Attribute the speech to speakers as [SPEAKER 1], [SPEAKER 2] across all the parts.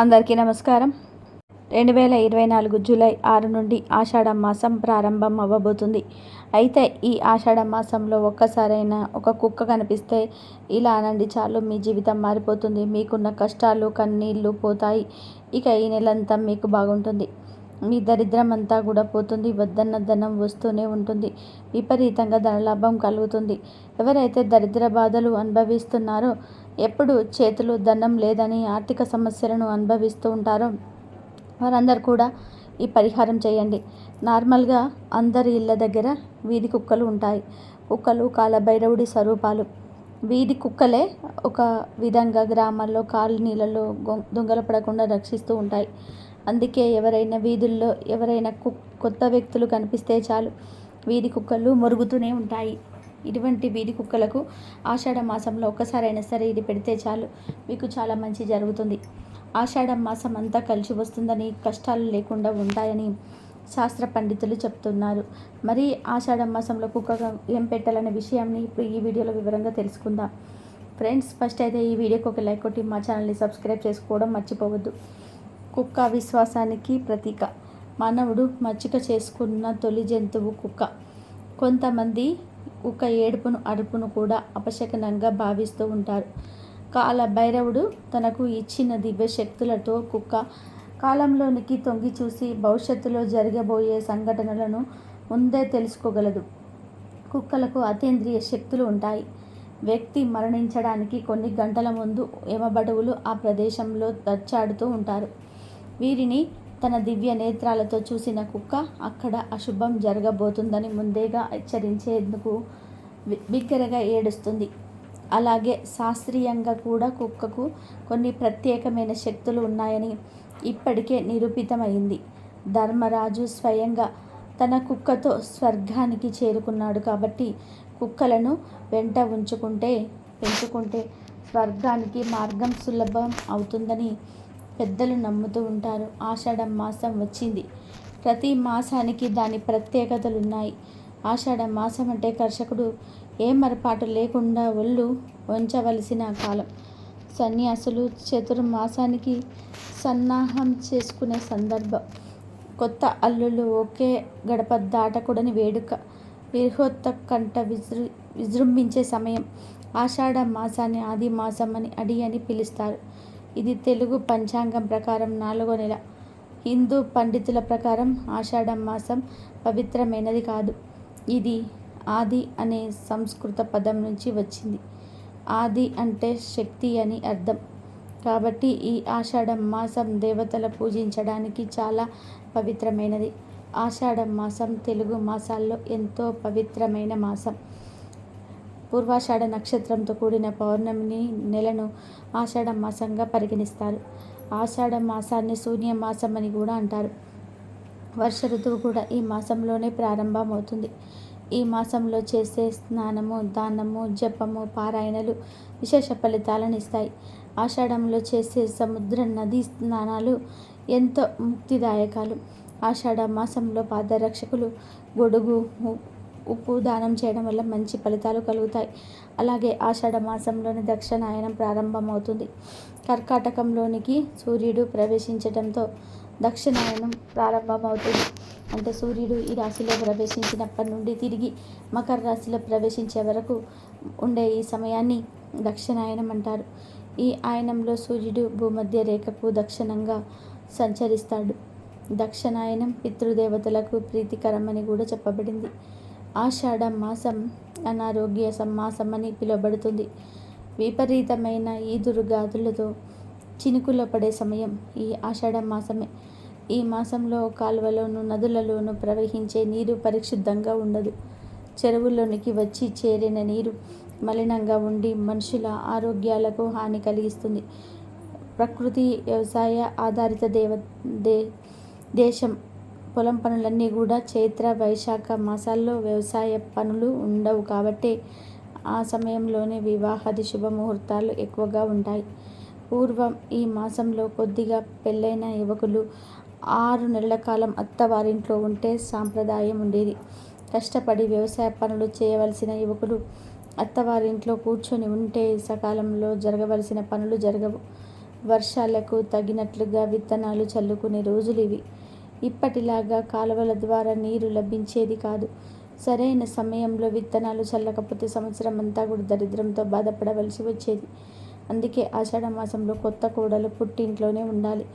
[SPEAKER 1] అందరికీ నమస్కారం. రెండు వేల ఇరవై నాలుగు జూలై ఆరు నుండి ఆషాఢ మాసం ప్రారంభం అవ్వబోతుంది. అయితే ఈ ఆషాఢ మాసంలో ఒక్కసారైనా ఒక కుక్క కనిపిస్తే ఇలా అనండి చాలు మీ జీవితం మారిపోతుంది. మీకున్న కష్టాలు కన్నీళ్ళు పోతాయి. ఇక ఈ నెలంతా మీకు బాగుంటుంది. మీ దరిద్రం అంతా కూడా పోతుంది. వద్దన్న ధనం వస్తూనే ఉంటుంది. విపరీతంగా ధనలాభం కలుగుతుంది. ఎవరైతే దరిద్ర బాధలు అనుభవిస్తున్నారో ఎప్పుడు చేతులు దండం లేదని ఆర్థిక సమస్యలను అనుభవిస్తూ ఉంటారో వారందరూ కూడా ఈ పరిహారం చేయండి. నార్మల్గా అందరి ఇళ్ళ దగ్గర వీధి కుక్కలు ఉంటాయి. కుక్కలు కాలభైరవుడి స్వరూపాలు. వీధి కుక్కలే ఒక విధంగా గ్రామాల్లో కాలనీలలో దొంగల పడకుండా రక్షిస్తూ ఉంటాయి. అందుకే ఎవరైనా వీధుల్లో ఎవరైనా కు కొత్త వ్యక్తులు కనిపిస్తే చాలు వీధి కుక్కలు మొరుగుతూనే ఉంటాయి. ఇటువంటి వీధి కుక్కలకు ఆషాఢ మాసంలో ఒక్కసారైనా సరే ఇది పెడితే చాలు. మీకు చాలా మంచి జరుగుతుంది. ఆషాఢ మాసం అంతా కలిసి వస్తుందని కష్టాలు లేకుండా ఉంటాయని శాస్త్ర పండితులు చెప్తున్నారు. మరి ఆషాఢ మాసంలో కుక్క ఏం పెట్టాలనే విషయాన్ని ఇప్పుడు ఈ వీడియోలో వివరంగా తెలుసుకుందాం. ఫ్రెండ్స్ ఫస్ట్ అయితే ఈ వీడియోకి ఒక లైక్ కొట్టి మా ఛానల్ని సబ్స్క్రైబ్ చేసుకోవడం మర్చిపోవద్దు. కుక్క విశ్వాసానికి ప్రతీక. మానవుడు మచ్చిక చేసుకున్న తొలి జంతువు కుక్క. కొంతమంది కుక్క ఏడుపును అరుపును కూడా అపశకనంగా భావిస్తూ ఉంటారు. కాల భైరవుడు తనకు ఇచ్చిన దివ్య శక్తులతో కుక్క కాలంలోనికి తొంగి చూసి భవిష్యత్తులో జరగబోయే సంఘటనలను ముందే తెలుసుకోగలదు. కుక్కలకు అతీంద్రియ శక్తులు ఉంటాయి. వ్యక్తి మరణించడానికి కొన్ని గంటల ముందు యమబడువులు ఆ ప్రదేశంలో దచ్చాడుతూ ఉంటారు. వీరిని తన దివ్య నేత్రాలతో చూసిన కుక్క అక్కడ అశుభం జరగబోతుందని ముందేగా హెచ్చరించేందుకు బిగ్గరగా ఏడుస్తుంది. అలాగే శాస్త్రీయంగా కూడా కుక్కకు కొన్ని ప్రత్యేకమైన శక్తులు ఉన్నాయని ఇప్పటికే నిరూపితమైంది. ధర్మరాజు స్వయంగా తన కుక్కతో స్వర్గానికి చేరుకున్నాడు కాబట్టి కుక్కలను వెంట ఉంచుకుంటే పెంచుకుంటే స్వర్గానికి మార్గం సులభం అవుతుందని పెద్దలు నమ్ముతూ ఉంటారు. ఆషాఢ మాసం వచ్చింది. ప్రతి మాసానికి దాని ప్రత్యేకతలు ఉన్నాయి ఆషాఢ మాసం అంటే కర్షకుడు ఏ మరపాటు లేకుండా ఒళ్ళు వంచవలసిన కాలం. సన్యాసులు చతుర్మాసానికి సన్నాహం చేసుకునే సందర్భం. కొత్త అల్లులు ఒకే గడప దాటకూడని వేడుక. విర్హోత్త కంట విజృ విజృంభించే సమయం. ఆషాఢ మాసాన్ని ఆది మాసం అని అడి అని పిలుస్తారు. ఇది తెలుగు పంచాంగం ప్రకారం నాలుగో నెల. హిందూ పండితుల ప్రకారం ఆషాఢం మాసం పవిత్రమైనది కాదు. ఇది ఆది అనే సంస్కృత పదం నుంచి వచ్చింది. ఆది అంటే శక్తి అని అర్థం. కాబట్టి ఈ ఆషాఢం మాసం దేవతల పూజించడానికి చాలా పవిత్రమైనది. ఆషాఢం మాసం తెలుగు మాసాల్లో ఎంతో పవిత్రమైన మాసం. పూర్వాషాఢ నక్షత్రంతో కూడిన పౌర్ణమిని నెలను ఆషాఢ మాసంగా పరిగణిస్తారు. ఆషాఢ మాసాన్ని శూన్య మాసం అని కూడా అంటారు. వర్ష ఋతువు కూడా ఈ మాసంలోనే ప్రారంభమవుతుంది. ఈ మాసంలో చేసే స్నానము దానము జపము పారాయణలు విశేష ఫలితాలను ఇస్తాయి. ఆషాఢంలో చేసే సముద్ర నదీ స్నానాలు ఎంతో ముక్తిదాయకాలు. ఆషాఢ మాసంలో పాదరక్షకులు గొడుగు ఉప్పు దానం చేయడం వల్ల మంచి ఫలితాలు కలుగుతాయి. అలాగే ఆషాఢ మాసంలోని దక్షిణాయనం ప్రారంభమవుతుంది. కర్కాటకంలోనికి సూర్యుడు ప్రవేశించడంతో దక్షిణాయనం ప్రారంభమవుతుంది. అంటే సూర్యుడు ఈ రాశిలో ప్రవేశించినప్పటి నుండి తిరిగి మకర రాశిలో ప్రవేశించే వరకు ఉండే ఈ సమయాన్ని దక్షిణాయనం అంటారు. ఈ ఆయనంలో సూర్యుడు భూమధ్య రేఖకు దక్షిణంగా సంచరిస్తాడు. దక్షిణాయనం పితృదేవతలకు ప్రీతికరమని కూడా చెప్పబడింది. ఆషాఢ మాసం అనారోగ్య సమ్మాసం అని పిలువబడుతుంది. విపరీతమైన ఈదురుగాదులతో చినుకులో పడే సమయం ఈ ఆషాఢ మాసమే. ఈ మాసంలో కాలువలోను నదులలోనూ ప్రవహించే నీరు పరిశుద్ధంగా ఉండదు. చెరువుల్లోనికి వచ్చి చేరిన నీరు మలినంగా ఉండి మనుషుల ఆరోగ్యాలకు హాని కలిగిస్తుంది. ప్రకృతి వ్యవసాయ ఆధారిత దేవ దే దేశం పొలం పనులన్నీ కూడా చైత్ర వైశాఖ మాసాల్లో వ్యవసాయ పనులు ఉండవు కాబట్టి ఆ సమయంలోనే వివాహాది శుభముహూర్తాలు ఎక్కువగా ఉంటాయి. పూర్వం ఈ మాసంలో కొద్దిగా పెళ్ళైన యువకులు ఆరు నెలల కాలం అత్తవారింట్లో ఉంటే సాంప్రదాయం ఉండేది. కష్టపడి వ్యవసాయ పనులు చేయవలసిన యువకులు అత్తవారింట్లో కూర్చొని ఉంటే సకాలంలో జరగవలసిన పనులు జరగవు. వర్షాలకు తగినట్లుగా విత్తనాలు చల్లుకునే రోజులు ఇవి. ఇప్పటిలాగా కాలువల ద్వారా నీరు లభించేది కాదు. సరైన సమయంలో విత్తనాలు చల్లకపోతే సంవత్సరం అంతా కూడా దరిద్రంతో బాధపడవలసి వచ్చేది. అందుకే ఆషాఢ మాసంలో కొత్త కోడలు పుట్టింట్లోనే ఉండాలి.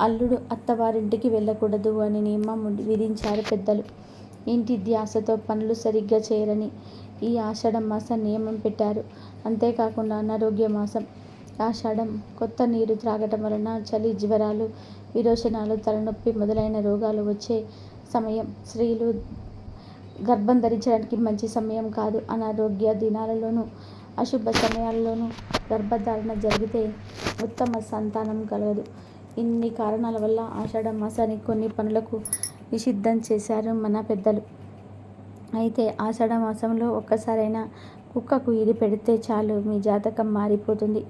[SPEAKER 1] అల్లుడు అత్తవారింటికి వెళ్ళకూడదు అని నియమం విధించారు పెద్దలు. ఇంటి ధ్యాసతో పనులు సరిగ్గా చేయరని ఈ ఆషాఢ మాసం నియమం పెట్టారు. అంతేకాకుండా అనారోగ్య మాసం. ఆషాఢం కొత్త నీరు త్రాగటం వలన చలి జ్వరాలు విరోచనాలు తలనొప్పి మొదలైన రోగాలు వచ్చే సమయం. స్త్రీలు గర్భం ధరించడానికి మంచి సమయం కాదు. అనారోగ్య దినాలలోనూ అశుభ సమయాల్లోనూ గర్భధారణ జరిగితే ఉత్తమ సంతానం కలగదు. ఇన్ని కారణాల వల్ల ఆషాఢ మాసానికి కొన్ని పనులకు నిషిద్ధం చేశారు మన పెద్దలు. అయితే ఆషాఢ మాసంలో ఒక్కసారైనా కుక్కకు ఇది పెడితే చాలు. మీ జాతకం మారిపోతుంది.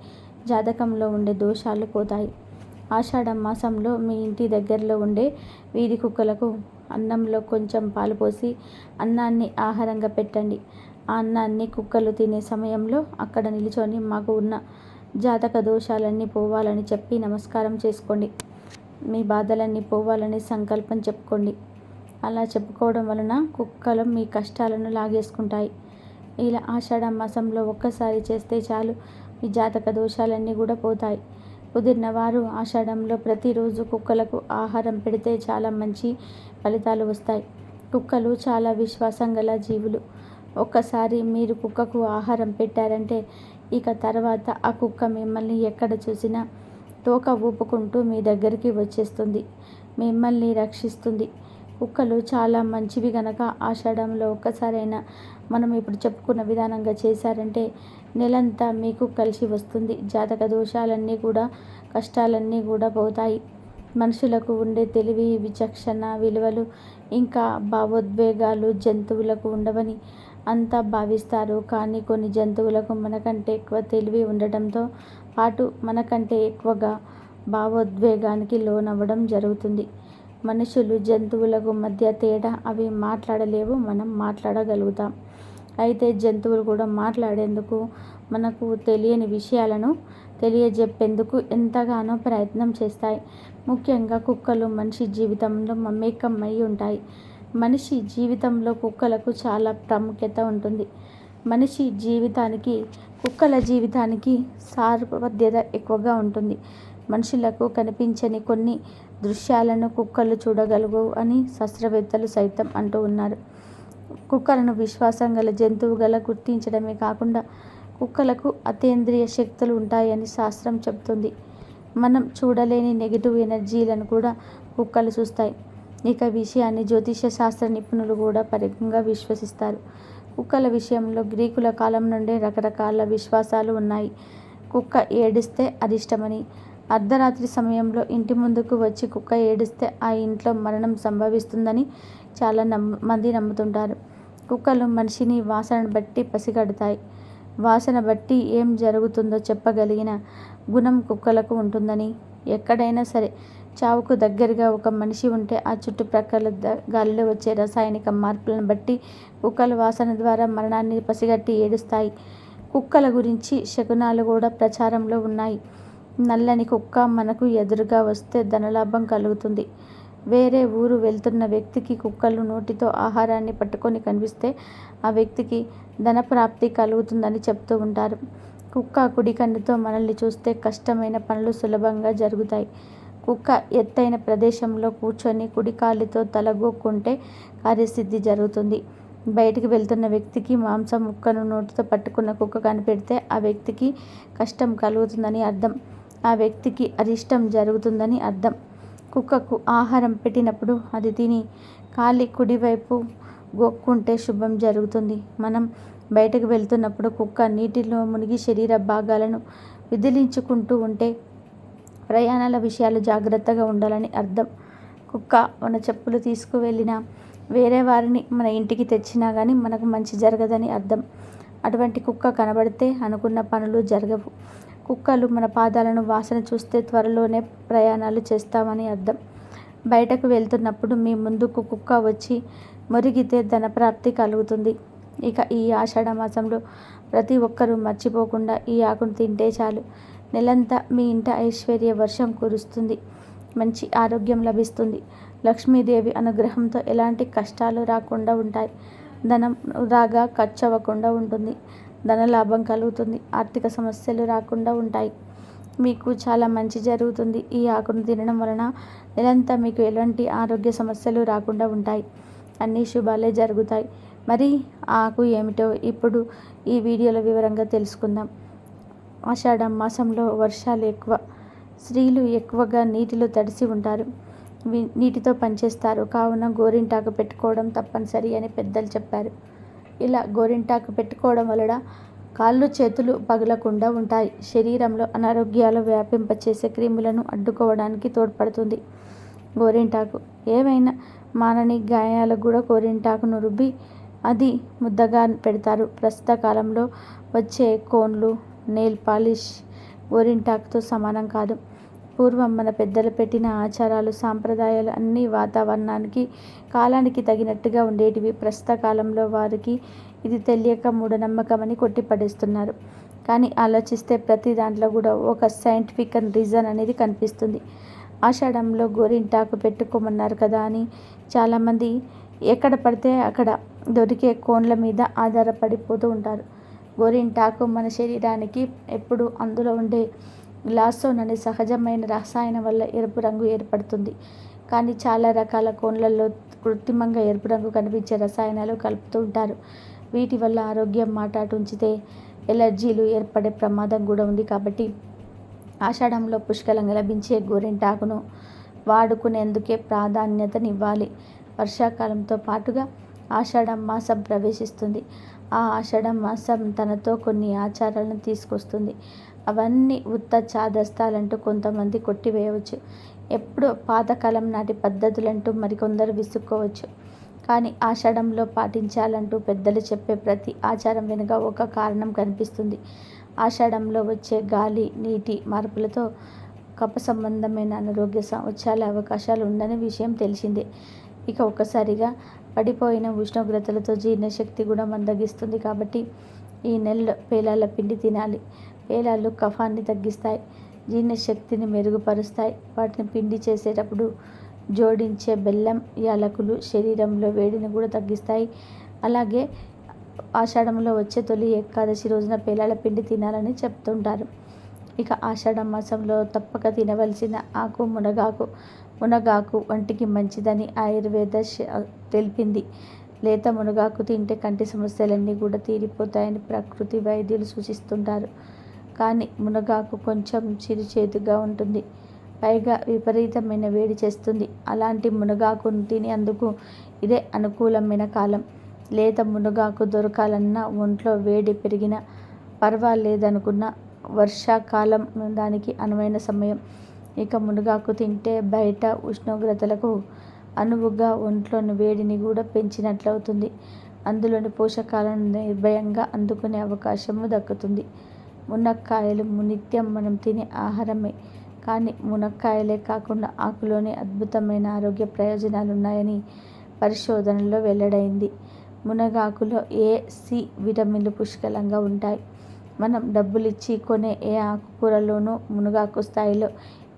[SPEAKER 1] జాతకంలో ఉండే దోషాలు పోతాయి. ఆషాఢ మాసంలో మీ ఇంటి దగ్గరలో ఉండే వీధి కుక్కలకు అన్నంలో కొంచెం పాలు పోసి అన్నాన్ని ఆహారంగా పెట్టండి. ఆ అన్నాన్ని కుక్కలు తినే సమయంలో అక్కడ నిలుచొని మాకు ఉన్న జాతక దోషాలన్నీ పోవాలని చెప్పి నమస్కారం చేసుకోండి. మీ బాధలన్నీ పోవాలని సంకల్పం చెప్పుకోండి. అలా చెప్పుకోవడం వలన కుక్కలు మీ కష్టాలను లాగేసుకుంటాయి. ఇలా ఆషాఢ మాసంలో ఒక్కసారి చేస్తే చాలు. మీ జాతక దోషాలన్నీ కూడా పోతాయి. కుదిరినవారు ఆషాఢంలో ప్రతిరోజు కుక్కలకు ఆహారం పెడితే చాలా మంచి ఫలితాలు వస్తాయి. కుక్కలు చాలా విశ్వాసం గల జీవులు. ఒక్కసారి మీరు కుక్కకు ఆహారం పెట్టారంటే ఇక తర్వాత ఆ కుక్క మిమ్మల్ని ఎక్కడ చూసినా తోక ఊపుకుంటూ మీ దగ్గరికి వచ్చేస్తుంది. మిమ్మల్ని రక్షిస్తుంది. కుక్కలు చాలా మంచివి గనక ఆషాఢంలో ఒక్కసారైనా మనం ఇప్పుడు చెప్పుకున్న విధానంగా చేశారంటే నెలంతా మీకు కలిసి వస్తుంది. జాతక దోషాలన్నీ కూడా కష్టాలన్నీ కూడా పోతాయి. మనుషులకు ఉండే తెలివి విచక్షణ విలువలు ఇంకా భావోద్వేగాలు జంతువులకు ఉండవని అంతా భావిస్తారు. కానీ కొన్ని జంతువులకు మనకంటే ఎక్కువ తెలివి ఉండటంతో పాటు మనకంటే ఎక్కువగా భావోద్వేగానికి లోనవ్వడం జరుగుతుంది. మనుషులు జంతువులకు మధ్య తేడా అవి మాట్లాడలేవు మనం మాట్లాడగలుగుతాం. అయితే జంతువులు కూడా మాట్లాడేందుకు మనకు తెలియని విషయాలను తెలియజెప్పేందుకు ఎంతగానో ప్రయత్నం చేస్తాయి. ముఖ్యంగా కుక్కలు మనిషి జీవితంలో మమేకమై ఉంటాయి. మనిషి జీవితంలో కుక్కలకు చాలా ప్రాముఖ్యత ఉంటుంది. మనిషి జీవితానికి కుక్కల జీవితానికి సారూప్యత ఎక్కువగా ఉంటుంది. మనుషులకు కనిపించని కొన్ని దృశ్యాలను కుక్కలు చూడగలవు అని శాస్త్రవేత్తలు సైతం అంటూ ఉన్నారు. కుక్కలను విశ్వాసం గల జంతువుగల గుర్తించడమే కాకుండా కుక్కలకు అతీంద్రియ శక్తులు ఉంటాయని శాస్త్రం చెబుతుంది. మనం చూడలేని నెగిటివ్ ఎనర్జీలను కూడా కుక్కలు చూస్తాయి. ఇక విషయాన్ని జ్యోతిష శాస్త్ర నిపుణులు కూడా పరిగంగా విశ్వసిస్తారు. కుక్కల విషయంలో గ్రీకుల కాలం నుండే రకరకాల విశ్వాసాలు ఉన్నాయి. కుక్క ఏడిస్తే అదిష్టమని అర్ధరాత్రి సమయంలో ఇంటి ముందుకు వచ్చి కుక్క ఏడిస్తే ఆ ఇంట్లో మరణం సంభవిస్తుందని చాలా నమ్ము మంది నమ్ముతుంటారు. కుక్కలు మనిషిని వాసనను బట్టి పసిగడతాయి. వాసన బట్టి ఏం జరుగుతుందో చెప్పగలిగిన గుణం కుక్కలకు ఉంటుందని. ఎక్కడైనా సరే చావుకు దగ్గరగా ఒక మనిషి ఉంటే ఆ చుట్టుప్రక్కల గాలిలో వచ్చే రసాయనిక మార్పులను బట్టి కుక్కల వాసన ద్వారా మరణాన్ని పసిగట్టి ఏడుస్తాయి. కుక్కల గురించి శకునాలు కూడా ప్రచారంలో ఉన్నాయి. నల్లని కుక్క మనకు ఎదురుగా వస్తే ధనలాభం కలుగుతుంది. వేరే ఊరు వెళ్తున్న వ్యక్తికి కుక్కలు నోటితో ఆహారాన్ని పట్టుకొని కనిపిస్తే ఆ వ్యక్తికి ధనప్రాప్తి కలుగుతుందని చెప్తూ ఉంటారు. కుక్క కుడి కన్నుతో మనల్ని చూస్తే కష్టమైన పనులు సులభంగా జరుగుతాయి. కుక్క ఎత్తైన ప్రదేశంలో కూర్చొని కుడి కాలితో తలగొక్కుంటే కార్యసిద్ధి జరుగుతుంది. బయటికి వెళ్తున్న వ్యక్తికి మాంసం ముక్కను నోటితో పట్టుకున్న కుక్క కనిపెడితే ఆ వ్యక్తికి కష్టం కలుగుతుందని అర్థం. ఆ వ్యక్తికి అరిష్టం జరుగుతుందని అర్థం. కుక్కకు ఆహారం పెట్టినప్పుడు అది తిని కాలి కుడివైపు గొక్కుంటే శుభం జరుగుతుంది. మనం బయటకు వెళ్తున్నప్పుడు కుక్క నీటిలో మునిగి శరీర భాగాలను విదిలించుకుంటూ ఉంటే ప్రయాణాల విషయాలు జాగ్రత్తగా ఉండాలని అర్థం. కుక్క మన చెప్పులు తీసుకువెళ్ళినా వేరే వారిని మన ఇంటికి తెచ్చినా కానీ మనకు మంచి జరగదని అర్థం. అటువంటి కుక్క కనబడితే అనుకున్న పనులు జరగవు. కుక్కలు మన పాదాలను వాసన చూస్తే త్వరలోనే ప్రయాణాలు చేస్తామని అర్థం. బయటకు వెళ్తున్నప్పుడు మీ ముందుకు కుక్క వచ్చి మురిగితే ధనప్రాప్తి కలుగుతుంది. ఇక ఈ ఆషాఢ మాసంలో ప్రతి ఒక్కరూ మర్చిపోకుండా ఈ ఆకును తింటే చాలు. నెలంతా మీ ఇంట ఐశ్వర్య వర్షం కురుస్తుంది. మంచి ఆరోగ్యం లభిస్తుంది. లక్ష్మీదేవి అనుగ్రహంతో ఎలాంటి కష్టాలు రాకుండా ఉంటాయి. ధనం రాగా ఖర్చు అవ్వకుండా ఉంటుంది. ధన లాభం కలుగుతుంది. ఆర్థిక సమస్యలు రాకుండా ఉంటాయి. మీకు చాలా మంచి జరుగుతుంది. ఈ ఆకును తినడం వలన నెలంతా మీకు ఎలాంటి ఆరోగ్య సమస్యలు రాకుండా ఉంటాయి. అన్ని శుభాలే జరుగుతాయి. మరి ఆకు ఏమిటో ఇప్పుడు ఈ వీడియోలో వివరంగా తెలుసుకుందాం. ఆషాఢం మాసంలో వర్షాలు ఎక్కువ స్త్రీలు ఎక్కువగా నీటిలో తడిసి ఉంటారు. నీటితో పనిచేస్తారు. కావున గోరింటాకు పెట్టుకోవడం తప్పనిసరి అని పెద్దలు చెప్పారు. ఇలా గోరింటాకు పెట్టుకోవడం వలన కాళ్ళు చేతులు పగలకుండా ఉంటాయి. శరీరంలో అనారోగ్యాలు వ్యాపింపచేసే క్రిములను అడ్డుకోవడానికి తోడ్పడుతుంది. గోరింటాకు ఏవైనా మానని గాయాలకు కూడా గోరింటాకును రుబ్బి అది ముద్దగా పెడతారు. ప్రస్తుత కాలంలో వచ్చే కోన్లు నెయిల్ పాలిష్ గోరింటాకుతో సమానం కాదు. పూర్వం మన పెద్దలు పెట్టిన ఆచారాలు సాంప్రదాయాలు అన్నీ వాతావరణానికి కాలానికి తగినట్టుగా ఉండేటివి. ప్రస్తుత కాలంలో వారికి ఇది తెలియక మూఢనమ్మకం అని కొట్టిపడేస్తున్నారు. కానీ ఆలోచిస్తే ప్రతి దాంట్లో కూడా ఒక సైంటిఫిక్ అండ్ రీజన్ అనేది కనిపిస్తుంది. ఆషాఢంలో గోరింటాకు పెట్టుకోమన్నారు కదా అని చాలామంది ఎక్కడ పడితే అక్కడ దొరికే కోన్ల మీద ఆధారపడిపోతూ ఉంటారు. గోరింటాకు మన శరీరానికి ఎప్పుడు అందులో ఉండే గ్లాసోన్ అనే సహజమైన రసాయనం వల్ల ఎరుపు రంగు ఏర్పడుతుంది. కానీ చాలా రకాల కోన్లలో కృత్రిమంగా ఎరుపు రంగు కనిపించే రసాయనాలు కలుపుతూ ఉంటారు. వీటి వల్ల ఆరోగ్యం మాటాటు ఉంచితే ఎలర్జీలు ఏర్పడే ప్రమాదం కూడా ఉంది కాబట్టి ఆషాఢంలో పుష్కలంగా లభించే గోరింటాకును వాడుకునేందుకే ప్రాధాన్యతనివ్వాలి. వర్షాకాలంతో పాటుగా ఆషాఢం మాసం ప్రవేశిస్తుంది. ఆ ఆషాఢం మాసం తనతో కొన్ని ఆచారాలను తీసుకొస్తుంది. అవన్నీ ఉత్త చాదస్తాలంటూ కొంతమంది కొట్టివేయవచ్చు. ఎప్పుడో పాతకాలం నాటి పద్ధతులంటూ మరికొందరు విసుక్కోవచ్చు. కానీ ఆషాఢంలో పాటించాలంటూ పెద్దలు చెప్పే ప్రతి ఆచారం వెనుక ఒక కారణం కనిపిస్తుంది. ఆషాఢంలో వచ్చే గాలి నీటి మార్పులతో కప సంబంధమైన అనారోగ్య వచ్చే అవకాశాలు ఉందనే విషయం తెలిసిందే. ఇక ఒక్కసారిగా పడిపోయిన ఉష్ణోగ్రతలతో జీర్ణశక్తి కూడా మందగిస్తుంది కాబట్టి ఈ నెలలో పేలాల పిండి తినాలి. పేలాలు కఫాన్ని తగ్గిస్తాయి జీర్ణశక్తిని మెరుగుపరుస్తాయి. వాటిని పిండి చేసేటప్పుడు జోడించే బెల్లం యాలకులు శరీరంలో వేడిని కూడా తగ్గిస్తాయి. అలాగే ఆషాఢంలో వచ్చే తొలి ఏకాదశి రోజున పేలాల పిండి తినాలని చెప్తుంటారు. ఇక ఆషాఢ మాసంలో తప్పక తినవలసిన ఆకు మునగాకు మునగాకు వంటికి మంచిదని ఆయుర్వేద తెలిపింది. లేత మునగాకు తింటే కంటి సమస్యలన్నీ కూడా తీరిపోతాయని ప్రకృతి వైద్యులు సూచిస్తుంటారు. కానీ మునగాకు కొంచెం చిరు చేదుగా ఉంటుంది. పైగా విపరీతమైన వేడి చేస్తుంది. అలాంటి మునగాకును తినేందుకు ఇదే అనుకూలమైన కాలం. లేత మునగాకు దొరకాలన్నా ఒంట్లో వేడి పెరిగిన పర్వాలేదనుకున్న వర్షాకాలం దానికి అనువైన సమయం. ఇక మునగాకు తింటే బయట ఉష్ణోగ్రతలకు అనువుగా ఒంట్లోని వేడిని కూడా పెంచినట్లవుతుంది. అందులోని పోషకాలను నిర్భయంగా అందుకునే అవకాశము దక్కుతుంది. మునక్కాయలు నిత్యం మనం తినే ఆహారమే. కానీ మునక్కాయలే కాకుండా ఆకులోనే అద్భుతమైన ఆరోగ్య ప్రయోజనాలు ఉన్నాయని పరిశోధనలో వెల్లడైంది. మునగాకులో ఏ సి విటమిన్లు పుష్కలంగా ఉంటాయి? మనం డబ్బులు ఇచ్చి కొనే ఏ ఆకుకూరలోనూ మునగాకు స్థాయిలో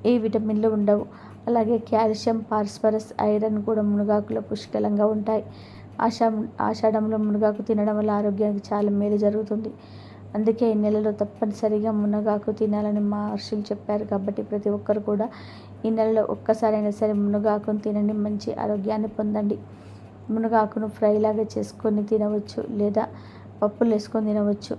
[SPEAKER 1] ఏ విటమిన్లు ఉండవు. అలాగే కాల్షియం ఫాస్ఫరస్ ఐరన్ కూడా మునగాకులో పుష్కలంగా ఉంటాయి. ఆషా ఆషాఢంలో మునగాకు తినడం వల్ల ఆరోగ్యానికి చాలా మేలు జరుగుతుంది. అందుకే ఈ నెలలో తప్పనిసరిగా మునగాకు తినాలని మహర్షులు చెప్పారు. కాబట్టి ప్రతి ఒక్కరు కూడా ఈ నెలలో ఒక్కసారైనా సరే మునగాకును తినండి. మంచి ఆరోగ్యాన్ని పొందండి. మునగాకును ఫ్రై లాగా చేసుకొని తినవచ్చు. లేదా పప్పులు వేసుకొని తినవచ్చు.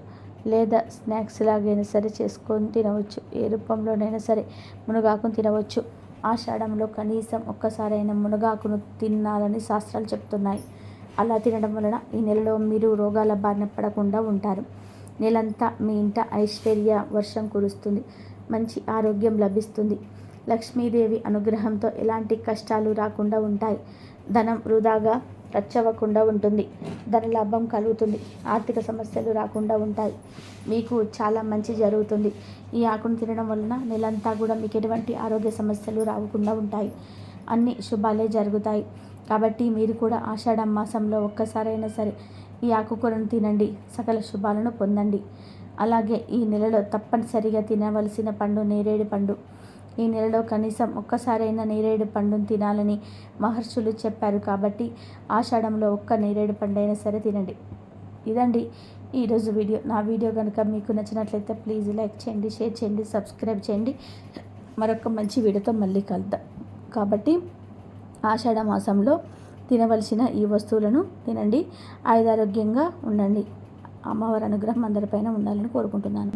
[SPEAKER 1] లేదా స్నాక్స్ లాగైనా సరే చేసుకొని తినవచ్చు. ఏ రూపంలోనైనా సరే మునగాకును తినవచ్చు. ఆషాఢంలో కనీసం ఒక్కసారైనా మునగాకును తినాలని శాస్త్రాలు చెప్తున్నాయి. అలా తినడం వలన ఈ నెలలో మీరు రోగాల బారిన పడకుండా ఉంటారు. నెలంతా మీ ఇంట ఐశ్వర్య వర్షం కురుస్తుంది. మంచి ఆరోగ్యం లభిస్తుంది. లక్ష్మీదేవి అనుగ్రహంతో ఎలాంటి కష్టాలు రాకుండా ఉంటాయి. ధనం వృధాగా రచ్చవ్వకుండా ఉంటుంది. ధనలాభం కలుగుతుంది. ఆర్థిక సమస్యలు రాకుండా ఉంటాయి. మీకు చాలా మంచి జరుగుతుంది. ఈ ఆకును తినడం వలన నెలంతా కూడా మీకు ఎటువంటి ఆరోగ్య సమస్యలు రాకుండా ఉంటాయి. అన్ని శుభాలే జరుగుతాయి. కాబట్టి మీరు కూడా ఆషాఢ మాసంలో ఒక్కసారైనా సరే ఈ ఆకుకూరను తినండి. సకల శుభాలను పొందండి. అలాగే ఈ నెలలో తప్పనిసరిగా తినవలసిన పండు నేరేడు పండు. ఈ నెలలో కనీసం ఒక్కసారైనా నేరేడు పండును తినాలని మహర్షులు చెప్పారు కాబట్టి ఆషాఢంలో ఒక్క నేరేడు పండైనా సరే తినండి. ఇదండి ఈరోజు వీడియో. నా వీడియో కనుక మీకు నచ్చినట్లయితే ప్లీజ్ లైక్ చేయండి షేర్ చేయండి సబ్స్క్రైబ్ చేయండి. మరొక మంచి వీడియోతో మళ్ళీ కలుద్దాం. కాబట్టి ఆషాఢ మాసంలో తినవలసిన ఈ వస్తువులను తినండి. ఆయుధారోగ్యంగా ఉండండి. అమ్మవారి అనుగ్రహం అందరిపైన ఉండాలని కోరుకుంటున్నాను.